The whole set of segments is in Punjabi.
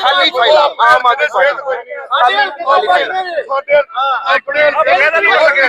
ਖਾਲੀ ਫਾਈਲਾਂ ਆਮ ਆਦਮੀ ਪਾਰਟੀ ਖਾਲੀ ਫਾਈਲਾਂ ਆਪਣੇ ਇਹਦਾ ਨਹੀਂ ਹੋ ਸਕਿਆ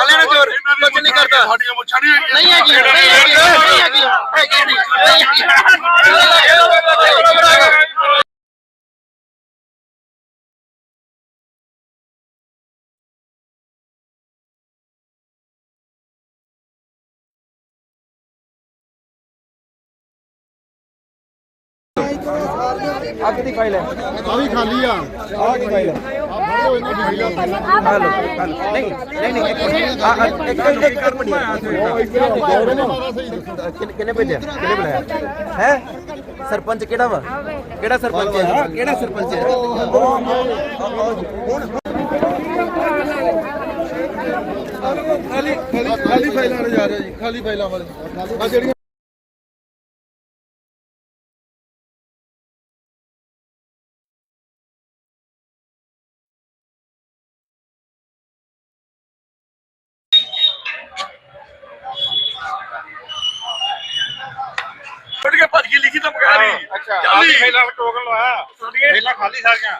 ਲਾ ਲੈਣਾ ਜੋਰ ਕੁਝ ਨਹੀਂ ਕਰਦਾ ਸਾਡੀਆਂ ਮੁੱਛਾਂ ਨਹੀਂ ਨਹੀਂ ਹੈਗੀ ਨਹੀਂ ਹੈਗੀ ਨਹੀਂ ਹੈਗੀ ਹੈਗੀ ਨਹੀਂ ਨਹੀਂ ਹੈਗੀ ਅੱਗ ਦੀ ਫਾਈਲ ਹੈ ਆ ਵੀ ਖਾਲੀ ਆ ਆਹ ਕੀ ਫਾਈਲ ਹੈ ਫੜੋ ਇਹਨਾਂ ਦੀ ਵੀਡੀਓ ਹਲੋ ਹਲੋ ਨਹੀਂ ਨਹੀਂ ਨਹੀਂ ਇੱਕ ਮਿੰਟ ਆ ਇੱਕ ਮਿੰਟ ਇੱਕ ਮਿੰਟ ਕਿੰਨੇ- ਕਿੰਨੇ ਭੇਜਿਆ ਕਿੰਨੇ ਬੁਲਾਇਆ ਹੈ ਸਰਪੰਚ ਕਿਹੜਾ ਵਾ ਕਿਹੜਾ ਸਰਪੰਚ ਹੈ ਕਿਹੜਾ ਸਰਪੰਚ ਹੈ ਖਾਲੀ ਖਾਲੀ ਫਾਈਲਾਂ ਵਾਲੇ ਜਾ ਰਹੇ ਜੀ ਖਾਲੀ ਫਾਈਲਾਂ ਵਾਲੇ ਆ ਜਿਹੜੀਆਂ ਅੱਛਾ। ਚੱਲੀ ਪਹਿਲਾਂ ਟੋਕਨ ਲਵਾਇਆ ਪਹਿਲਾਂ ਖਾਲੀ ਸਾਰੀਆਂ।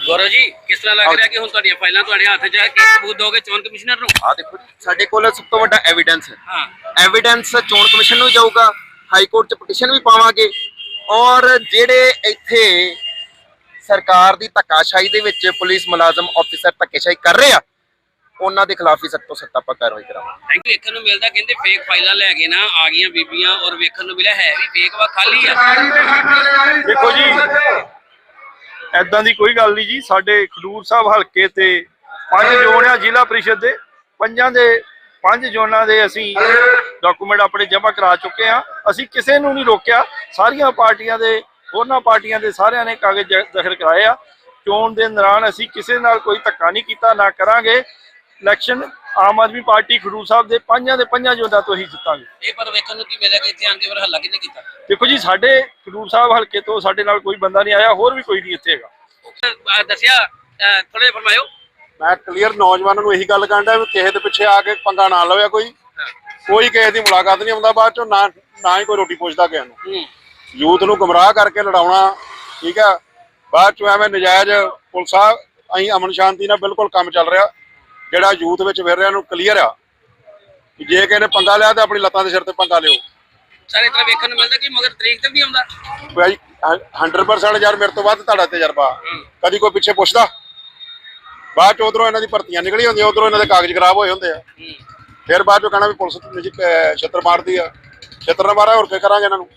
ਗੌਰਵ ਜੀ ਕਿਸ ਤਰ੍ਹਾਂ ਲੱਗ ਰਿਹਾ ਕਿ ਹੁਣ ਤੁਹਾਡੀਆਂ ਫਾਈਲਾਂ ਤੁਹਾਡੇ ਹੱਥ 'ਚ ਹੈ ਕਿ ਸਬੂਤ ਦੋਗੇ ਚੋਣ ਕਮਿਸ਼ਨਰ ਨੂੰ? ਆ ਦੇਖੋ ਜੀ, ਸਾਡੇ ਕੋਲ ਸਭ ਤੋਂ ਵੱਡਾ ਐਵੀਡੈਂਸ ਹੈ। ਹਾਂ। ਐਵੀਡੈਂਸ ਚੋਣ ਕਮਿਸ਼ਨ ਨੂੰ ਜਾਊਗਾ ਹਾਈ ਕੋਰਟ ਚ ਪਟੀਸ਼ਨ ਵੀ ਪਾਵਾਂਗੇ। ਔਰ ਜਿਹੜੇ ਇੱਥੇ ਸਰਕਾਰ ਦੀ ਧੱਕਾਸ਼ਾਹੀ ਦੇ ਵਿੱਚ ਪੁਲਿਸ ਮੁਲਾਜ਼ਮ ਆਫੀਸਰ ਧੱਕੇਸ਼ਾਹੀ ਕਰ ਰਹੇ ਆ ਉਹਨਾਂ ਦੇ ਖਿਲਾਫ ਹੀ ਸਖਤ ਤੋਂ ਸਖਤ ਆਪਾਂ ਕਾਰਵਾਈ ਕਰਾਂਗੇ। ਥੈਂਕ ਯੂ ਵੇਖਣ ਨੂੰ ਮਿਲਦਾ ਕਹਿੰਦੇ ਫੇਕ ਫਾਈਲਾਂ ਲੈ ਕੇ ਨਾ ਆ ਗਈਆਂ ਬੀਬੀਆਂ ਔਰ ਵੇਖਣ ਨੂੰ ਮਿਲਿਆ ਹੈ ਵੀ ਫੇਕ ਵਾ ਖਾਲੀ ਆ। ਦੇਖੋ ਜੀ ਐਦਾਂ ਦੀ ਕੋਈ ਗੱਲ ਨਹੀਂ ਜੀ। ਸਾਡੇ ਖਡੂਰ ਸਾਹਿਬ ਹਲਕੇ ਤੇ ਪੰਜ ਜ਼ੋਨ ਆ ਜ਼ਿਲ੍ਹਾ ਪ੍ਰੀਸ਼ਦ ਦੇ। ਪੰਜਾਂ ਦੇ ਪੰਜ ਜ਼ੋਨਾਂ ਦੇ ਅਸੀਂ ਡਾਕੂਮੈਂਟ ਆਪਣੇ ਜਮ੍ਹਾਂ ਕਰਾ ਚੁੱਕੇ ਆ ਅਸੀਂ ਕਿਸੇ ਨੂੰ ਨਹੀਂ ਰੋਕਿਆ। ਸਾਰੀਆਂ ਪਾਰਟੀਆਂ ਦੇ ਹੋਰਨਾਂ ਪਾਰਟੀਆਂ ਦੇ ਸਾਰਿਆਂ ਨੇ ਕਾਗਜ਼ ਦਾਖਲ ਕਰਾਏ ਆ। ਚੋਣ ਦੇ ਦੌਰਾਨ ਅਸੀਂ ਕਿਸੇ ਨਾਲ ਕੋਈ ਧੱਕਾ ਨਹੀਂ ਕੀਤਾ ਨਾ ਕਰਾਂਗੇ। ਇਲੈਕਸ਼ਨ ਆਮ ਆਦਮੀ ਪਾਰਟੀ ਖਡੂਰ ਸਾਹਿਬ ਦੇ ਪੰਜਾਂ ਦੇ ਪੰਜਾਂ ਜ਼ੋਨਾਂ ਤੋਂ ਹੀ ਜਿੱਤਾਂਗੇ। ਇਹ ਪਰ ਵੇਖਣ ਨੂੰ ਕੀ ਮਿਲਿਆ ਕਿ ਇੱਥੇ ਆਣ ਕੇ ਫਿਰ ਹੱਲਾ ਕਿਹਨੇ ਕੀਤਾ? ਦੇਖੋ ਜੀ ਸਾਡੇ ਖਡੂਰ ਸਾਹਿਬ ਹਲਕੇ ਤੋਂ ਸਾਡੇ ਨਾਲ ਕੋਈ ਬੰਦਾ ਨਹੀਂ ਆਇਆ ਹੋਰ ਵੀ ਕੋਈ ਨਹੀਂ ਇੱਥੇ ਹੈਗਾ। ਅਹ ਦੱਸਿਆ ਥੋੜੇ ਫਰਮਾਇਓ। ਮੈਂ ਕਲੀਅਰ ਨੌਜਵਾਨਾਂ ਨੂੰ ਇਹੀ ਗੱਲ ਕਹਿੰਦਾ ਵੀ ਕਿਸੇ ਦੇ ਪਿੱਛੇ ਆ ਕੇ ਪੰਗਾ ਨਾ ਲਵੇ ਕੋਈ। ਕੋਈ ਕਿਸੇ ਦੀ ਮੁਲਾਕਾਤ ਨਹੀਂ ਆਉਂਦਾ ਬਾਅਦ ਚੋਂ ਨਾ ਨਾ ਹੀ ਕੋਈ ਰੋਟੀ ਪੁੱਛਦਾ ਕਿਸੇ ਨੂੰ। ਯੂਥ ਨੂੰ ਗਮਰਾਹ ਕਰਕੇ ਲੜਾਉਣਾ ਠੀਕ ਆ? ਬਾਅਦ ਚੋਂ ਐਵੇਂ ਨਜਾਇਜ਼ ਪੁਲਸਾ ਅਸੀਂ ਅਮਨ ਸ਼ਾਂਤੀ ਨਾਲ ਬਿਲਕੁਲ ਕੰਮ ਚੱਲ ਰਿਹਾ। ਜਿਹੜਾ ਯੂਥ ਵਿੱਚ ਫਿਰ ਰਿਹਾ ਨੂੰ ਕਲੀਅਰ ਆ। ਕਿ ਜੇ ਕਿਸੇ ਨੇ ਪੰਗਾ ਲਿਆ ਤਾਂ ਆਪਣੀ ਲੱਤਾਂ ਦੇ ਸਿਰ ਤੇ ਪੰਗਾ ਲਿਓ। ਸਾਰੇ ਤਰ੍ਹਾਂ ਵੇਖਣ ਨੂੰ ਮਿਲਦਾ ਕਿ ਮਗਰ ਤਰੀਕ ਤੇ ਵੀ ਆਉਂਦਾ? ਭਾਈ 100% ਯਾਰ ਮੇਰੇ ਤੋਂ ਵੱਧ ਤੁਹਾਡਾ ਤਜਰਬਾ। ਕਦੀ ਕੋਈ ਪਿੱਛੇ ਪੁੱਛਦਾ? ਬਾਅਦ ਚ ਉਧਰੋਂ ਇਹਨਾਂ ਦੀ ਭਰਤੀਆਂ ਨਿਕਲੀ ਹੁੰਦੀਆਂ ਉਧਰੋਂ ਇਹਨਾਂ ਦੇ ਕਾਗਜ਼ ਖਰਾਬ ਹੋਏ ਹੁੰਦੇ ਆ। ਫਿਰ ਬਾਅਦ ਚੋਂ ਕਹਿਣਾ ਵੀ ਪੁਲਿਸ ਛਿੱਤਰ ਮਾਰਦੀ ਆ। ਛਿੱਤਰ ਨਾ ਮਾਰਾ ਹੋਰ ਕੀ ਕਰਾਂਗੇ ਇਹਨਾਂ ਨੂੰ?